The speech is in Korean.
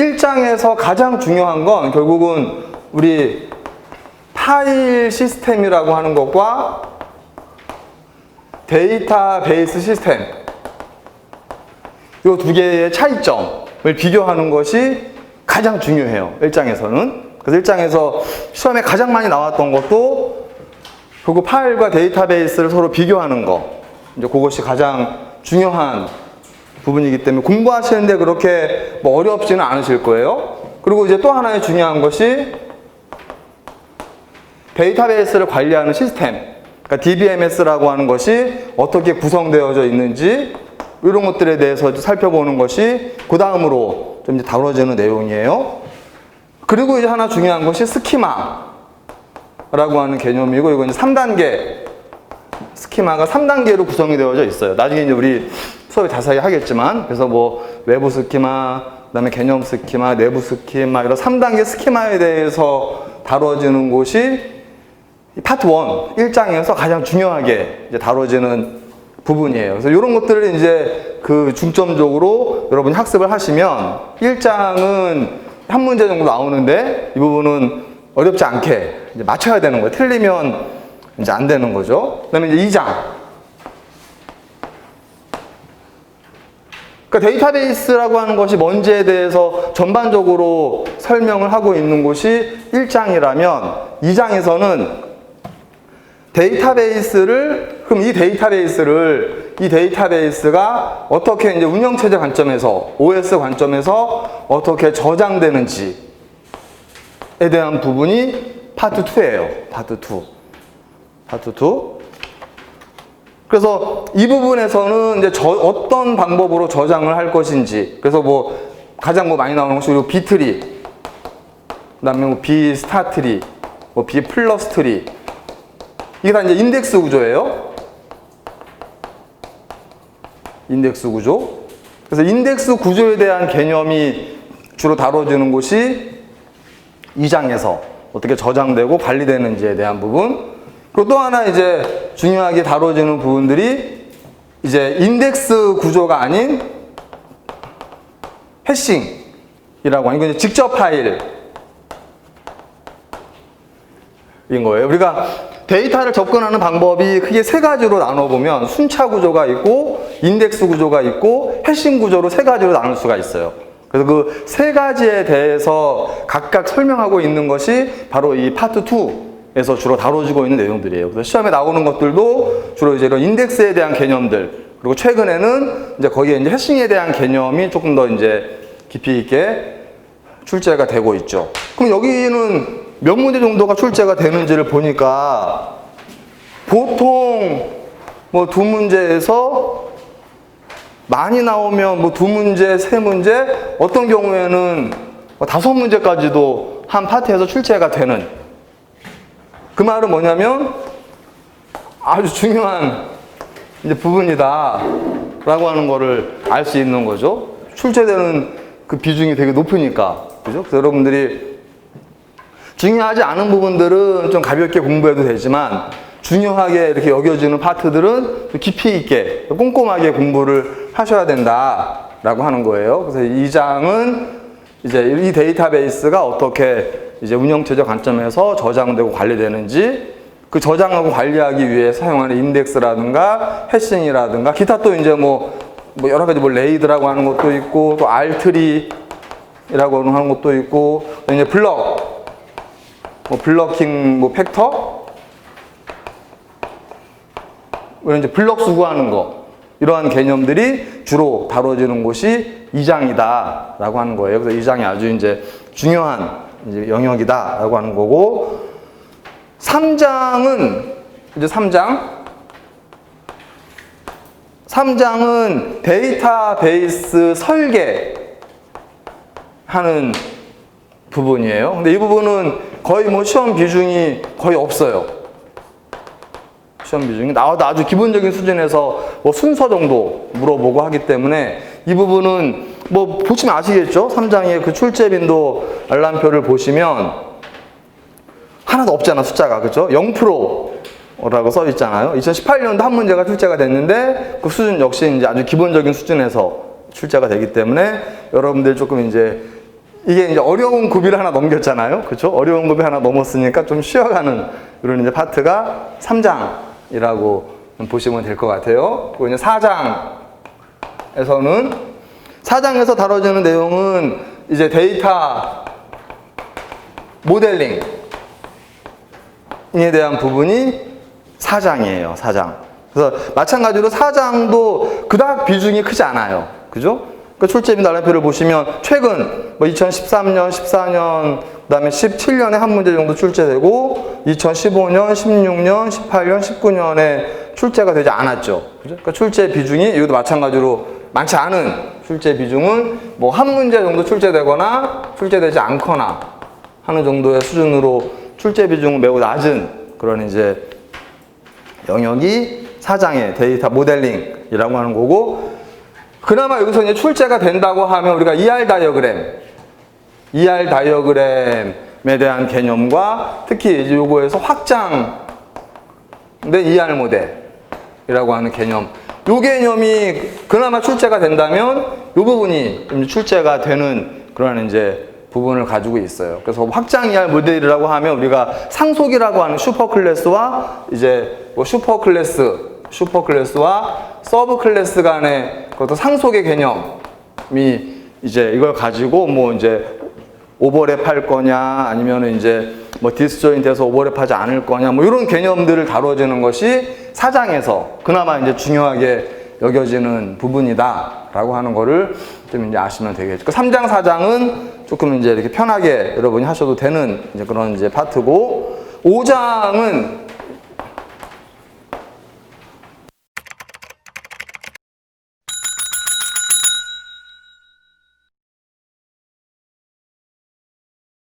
1장에서 가장 중요한 건 결국은 우리 파일 시스템이라고 하는 것과 데이터베이스 시스템 이 두 개의 차이점을 비교하는 것이 가장 중요해요. 1장에서는. 그래서 1장에서 시험에 가장 많이 나왔던 것도 결국 파일과 데이터베이스를 서로 비교하는 거. 이제 그것이 가장 중요한 부분이기 때문에 공부하시는데 그렇게 뭐 어렵지는 않으실 거예요. 그리고 이제 또 하나의 중요한 것이 데이터베이스를 관리하는 시스템. 그러니까 DBMS라고 하는 것이 어떻게 구성되어져 있는지 이런 것들에 대해서 살펴보는 것이 그 다음으로 좀 이제 다뤄지는 내용이에요. 그리고 이제 하나 중요한 것이 스키마라고 하는 개념이고 이건 이제 3단계 스키마가 3단계로 구성이 되어져 있어요. 나중에 이제 우리 수업에 자세히 하겠지만 그래서 뭐 외부 스키마, 그다음에 개념 스키마, 내부 스키마 이런 3단계 스키마에 대해서 다뤄지는 곳이 이 파트 1, 1장에서 가장 중요하게 이제 다뤄지는 부분이에요. 그래서 이런 것들을 이제 그 중점적으로 여러분이 학습을 하시면 1장은 한 문제 정도 나오는데 이 부분은 어렵지 않게 이제 맞춰야 되는 거예요. 틀리면 이제 안 되는 거죠. 그 다음에 이제 2장. 그러니까 데이터베이스라고 하는 것이 뭔지에 대해서 전반적으로 설명을 하고 있는 곳이 1장이라면 2장에서는 데이터베이스를 그럼 이 데이터베이스를 이 데이터베이스가 어떻게 이제 운영 체제 관점에서 OS 관점에서 어떻게 저장되는지에 대한 부분이 파트 2예요. 파트 2. 파트 2. 그래서 이 부분에서는 이제 저, 어떤 방법으로 저장을 할 것인지 그래서 뭐 가장 뭐 많이 나오는 것이 비트리 그다음에 뭐 B 스타 트리 뭐 B 플러스 트리 이게 다 이제 인덱스 구조예요. 인덱스 구조. 그래서 인덱스 구조에 대한 개념이 주로 다뤄지는 곳이 2장에서 어떻게 저장되고 관리되는지에 대한 부분. 그리고 또 하나 이제 중요하게 다뤄지는 부분들이 이제 인덱스 구조가 아닌 해싱이라고 하는 이제 직접 파일 인 거예요. 우리가 데이터를 접근하는 방법이 크게 세 가지로 나눠보면 순차 구조가 있고 인덱스 구조가 있고 해싱 구조로 세 가지로 나눌 수가 있어요. 그래서 그 세 가지에 대해서 각각 설명하고 있는 것이 바로 이 파트 2 에서 주로 다뤄지고 있는 내용들이에요. 그래서 시험에 나오는 것들도 주로 이제 이런 인덱스에 대한 개념들 그리고 최근에는 이제 거기에 이제 해싱에 대한 개념이 조금 더 이제 깊이 있게 출제가 되고 있죠. 그럼 여기는 몇 문제 정도가 출제가 되는지를 보니까 보통 뭐 두 문제에서 많이 나오면 뭐 두 문제, 세 문제, 어떤 경우에는 뭐 다섯 문제까지도 한 파트에서 출제가 되는 그 말은 뭐냐면 아주 중요한 이제 부분이다 라고 하는 거를 알 수 있는 거죠. 출제되는 그 비중이 되게 높으니까. 그죠? 그래서 여러분들이 중요하지 않은 부분들은 좀 가볍게 공부해도 되지만 중요하게 이렇게 여겨지는 파트들은 깊이 있게 꼼꼼하게 공부를 하셔야 된다 라고 하는 거예요. 그래서 이 장은 이제 이 데이터베이스가 어떻게 이제 운영체제 관점에서 저장되고 관리되는지 그 저장하고 관리하기 위해 사용하는 인덱스라든가 해싱이라든가 기타 또 이제 뭐, 뭐 여러 가지 뭐 레이드라고 하는 것도 있고 또 알트리라고 하는 것도 있고 또 이제 블럭 뭐 블러킹 뭐 팩터 이런 이제 블럭 수구하는 거 이러한 개념들이 주로 다뤄지는 곳이 2장이다라고 하는 거예요. 그래서 2장이 아주 이제 중요한 이제 영역이다라고 하는 거고 3장은 이제 3장 3장은 데이터베이스 설계 하는 부분이에요. 근데 이 부분은 거의 뭐 시험 비중이 거의 없어요. 시험 비중이 나와도 아주 기본적인 수준에서 뭐 순서 정도 물어보고 하기 때문에 이 부분은 뭐 보시면 아시겠죠? 3장의 그 출제 빈도 알람표를 보시면 하나도 없잖아 숫자가 그죠? 0%라고 써 있잖아요. 2018년도 한 문제가 출제가 됐는데 그 수준 역시 이제 아주 기본적인 수준에서 출제가 되기 때문에 여러분들 조금 이제 이게 이제 어려운 구비를 하나 넘겼잖아요. 그렇죠? 어려운 구비 하나 넘었으니까 좀 쉬어가는 이런 이제 파트가 3장이라고 보시면 될 것 같아요. 그리고 이제 4장에서는 4장에서 다뤄지는 내용은 이제 데이터 모델링 에 대한 부분이 4장이에요. 4장. 그래서 마찬가지로 4장도 그닥 비중이 크지 않아요. 그죠? 그 출제 및 날라표를 보시면 최근 뭐 2013년, 14년, 그다음에 17년에 한 문제 정도 출제되고 2015년, 16년, 18년, 19년에 출제가 되지 않았죠. 그죠? 그러니까 출제 비중이 이것도 마찬가지로 많지 않은 출제 비중은 뭐 한 문제 정도 출제되거나 출제되지 않거나 하는 정도의 수준으로 출제 비중은 매우 낮은 그런 이제 영역이 사장의 데이터 모델링이라고 하는 거고 그나마 여기서 이제 출제가 된다고 하면 우리가 ER 다이어그램 ER 다이어그램에 대한 개념과 특히 이제 요거에서 확장된 ER 모델이라고 하는 개념 요 개념이 그나마 출제가 된다면 요 부분이 좀 출제가 되는 그런 이제 부분을 가지고 있어요. 그래서 확장 ER 모델이라고 하면 우리가 상속이라고 하는 슈퍼 클래스와 이제 뭐 슈퍼 클래스, 슈퍼 클래스와 서브 클래스 간의 그것도 상속의 개념이 이제 이걸 가지고 뭐 이제 오버랩 할 거냐 아니면 이제 뭐 디스조인트에서 오버랩 하지 않을 거냐 뭐 이런 개념들을 다뤄지는 것이 사장에서 그나마 이제 중요하게 여겨지는 부분이다라고 하는 거를 좀 이제 아시면 되겠죠. 그 3장 4장은 조금 이제 이렇게 편하게 여러분이 하셔도 되는 이제 그런 이제 파트고 5장은